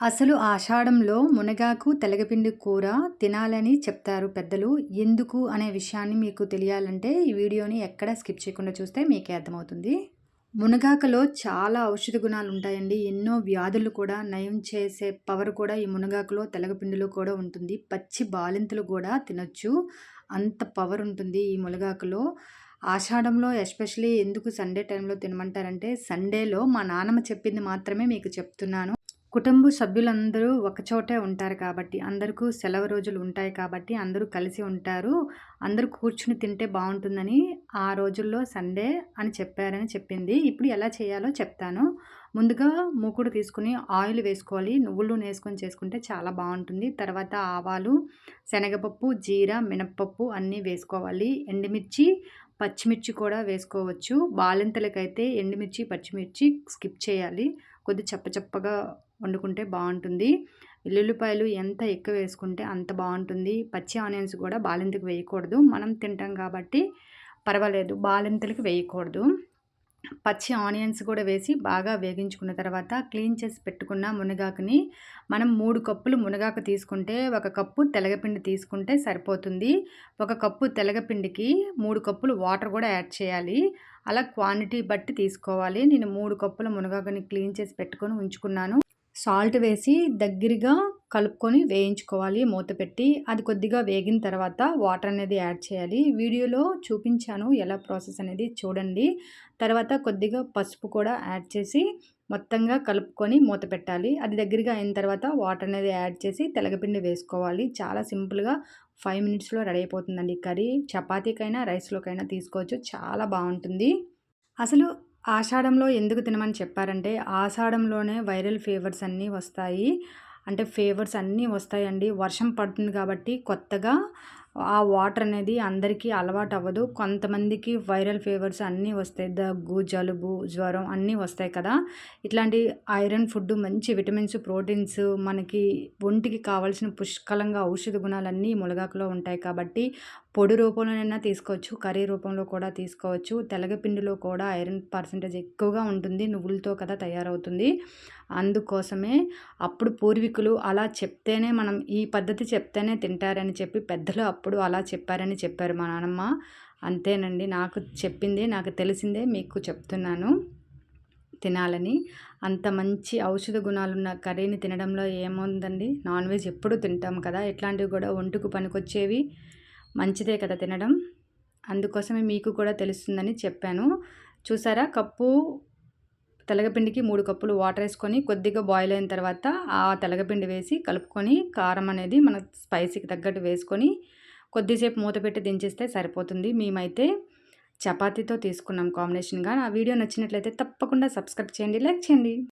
అసలు ఆషాఢంలో మునగాకు తెలగపిండి కూర తినాలని చెప్తారు పెద్దలు. ఎందుకు అనే విషయాన్ని మీకు తెలియాలంటే ఈ వీడియోని ఎక్కడ స్కిప్ చేయకుండా చూస్తే మీకే అర్థమవుతుంది. మునగాకలో చాలా ఔషధ గుణాలు ఉంటాయండి. ఎన్నో వ్యాధులు కూడా నయం చేసే పవర్ కూడా ఈ మునగాకులో తెలగపిండిలో కూడా ఉంటుంది. పచ్చి బాలింతలు కూడా తినొచ్చు. అంత పవర్ ఉంటుంది ఈ మునగాకులో. ఆషాఢంలో ఎస్పెషలీ ఎందుకు సండే టైంలో తినమంటారంటే సండేలో మా నాన్నమ్మ చెప్పింది మాత్రమే మీకు చెప్తున్నాను. కుటుంబ సభ్యులందరూ ఒకచోటే ఉంటారు కాబట్టి అందరికీ సెలవు రోజులు ఉంటాయి కాబట్టి అందరూ కలిసి ఉంటారు. అందరూ కూర్చుని తింటే బాగుంటుందని ఆ రోజుల్లో సండే అని చెప్పారని చెప్పింది. ఇప్పుడు ఎలా చేయాలో చెప్తాను. ముందుగా మూకుడు తీసుకుని ఆయిల్ వేసుకోవాలి. నువ్వుల నూనె వేసుకొని చేసుకుంటే చాలా బాగుంటుంది. తర్వాత ఆవాలు శనగపప్పు జీర మినప్పప్పు అన్నీ వేసుకోవాలి. ఎండుమిర్చి పచ్చిమిర్చి కూడా వేసుకోవచ్చు. బాలింతలకైతే ఎండుమిర్చి పచ్చిమిర్చి స్కిప్ చేయాలి. కొద్ది చప్పచప్పగా వండుకుంటే బాగుంటుంది. వెల్లుల్లిపాయలు ఎంత ఎక్కువ వేసుకుంటే అంత బాగుంటుంది. పచ్చి ఆనియన్స్ కూడా బాలింతకు వేయకూడదు. మనం తింటాం కాబట్టి పర్వాలేదు. బాలింతలకు వేయకూడదు. పచ్చి ఆనియన్స్ కూడా వేసి బాగా వేగించుకున్న తర్వాత క్లీన్ చేసి పెట్టుకున్న మునగాకుని మనం మూడు కప్పులు మునగాకు తీసుకుంటే ఒక కప్పు తెలగపిండి తీసుకుంటే సరిపోతుంది. ఒక కప్పు తెలగపిండికి మూడు కప్పులు వాటర్ కూడా యాడ్ చేయాలి. అలా క్వాంటిటీ బట్టి తీసుకోవాలి. నేను మూడు కప్పుల మునగాకుని క్లీన్ చేసి పెట్టుకొని ఉంచుకున్నాను. సాల్ట్ వేసి దగ్గరగా కలుపుకొని వేయించుకోవాలి. మూత పెట్టి అది కొద్దిగా వేగిన తర్వాత వాటర్ అనేది యాడ్ చేయాలి. వీడియోలో చూపించాను ఎలా ప్రాసెస్ అనేది చూడండి. తర్వాత కొద్దిగా పసుపు కూడా యాడ్ చేసి మొత్తంగా కలుపుకొని మూత పెట్టాలి. అది దగ్గరగా అయిన తర్వాత వాటర్ అనేది యాడ్ చేసి తెలగపిండి వేసుకోవాలి. చాలా సింపుల్గా ఫైవ్ మినిట్స్లో రెడీ అయిపోతుందండి కర్రీ. చపాతీకైనా రైస్లోకైనా తీసుకోవచ్చు. చాలా బాగుంటుంది. అసలు ఆషాఢంలో ఎందుకు తినమని చెప్పారంటే ఆషాఢంలోనే వైరల్ ఫీవర్స్ అన్నీ వస్తాయి. అంటే ఫేవర్స్ అన్నీ వస్తాయండి. వర్షం పడుతుంది కాబట్టి కొత్తగా ఆ వాటర్ అనేది అందరికీ అలవాటు అవ్వదు. కొంతమందికి వైరల్ ఫీవర్స్ అన్నీ వస్తాయి. దగ్గు జలుబు జ్వరం అన్నీ వస్తాయి కదా. ఇట్లాంటి ఐరన్ ఫుడ్ మంచి విటమిన్స్ ప్రోటీన్స్ మనకి ఒంటికి కావాల్సిన పుష్కలంగా ఔషధ గుణాలన్నీ మునగాకులో ఉంటాయి కాబట్టి పొడి రూపంలోనైనా తీసుకోవచ్చు కర్రీ రూపంలో కూడా తీసుకోవచ్చు. తెలగపిండిలో కూడా ఐరన్ పర్సంటేజ్ ఎక్కువగా ఉంటుంది నువ్వులతో కదా తయారవుతుంది. అందుకోసమే అప్పుడు పూర్వీకులు అలా చెప్తేనే మనం ఈ పద్ధతి చెప్తేనే తింటారని చెప్పి పెద్దలు అప్పుడు అలా చెప్పారని చెప్పారు మా నాన్నమ్మ అంతేనండి నాకు చెప్పింది నాకు తెలిసిందే మీకు చెప్తున్నాను. తినాలని. అంత మంచి ఔషధ గుణాలున్న కర్రీని తినడంలో ఏముందండి? నాన్ వెజ్ ఎప్పుడు తింటాం కదా ఇట్లాంటివి కూడా ఒంటుకు పనికొచ్చేవి. మంచిదే కదా తినడం. అందుకోసమే మీకు కూడా తెలుస్తుందని చెప్పాను. చూసారా? కప్పు తెలగపిండికి మూడు కప్పులు వాటర్ వేసుకొని కొద్దిగా బాయిల్ అయిన తర్వాత ఆ తెలగపిండి వేసి కలుపుకొని కారం అనేది మన స్పైసీకి తగ్గట్టు వేసుకొని కొద్దిసేపు మూత పెట్టి దించేస్తే సరిపోతుంది. మేమైతే చపాతీతో తీసుకున్నాం కాంబినేషన్గా ఆ వీడియో నచ్చినట్లయితే తప్పకుండా సబ్స్క్రైబ్ చేయండి లైక్ చేయండి.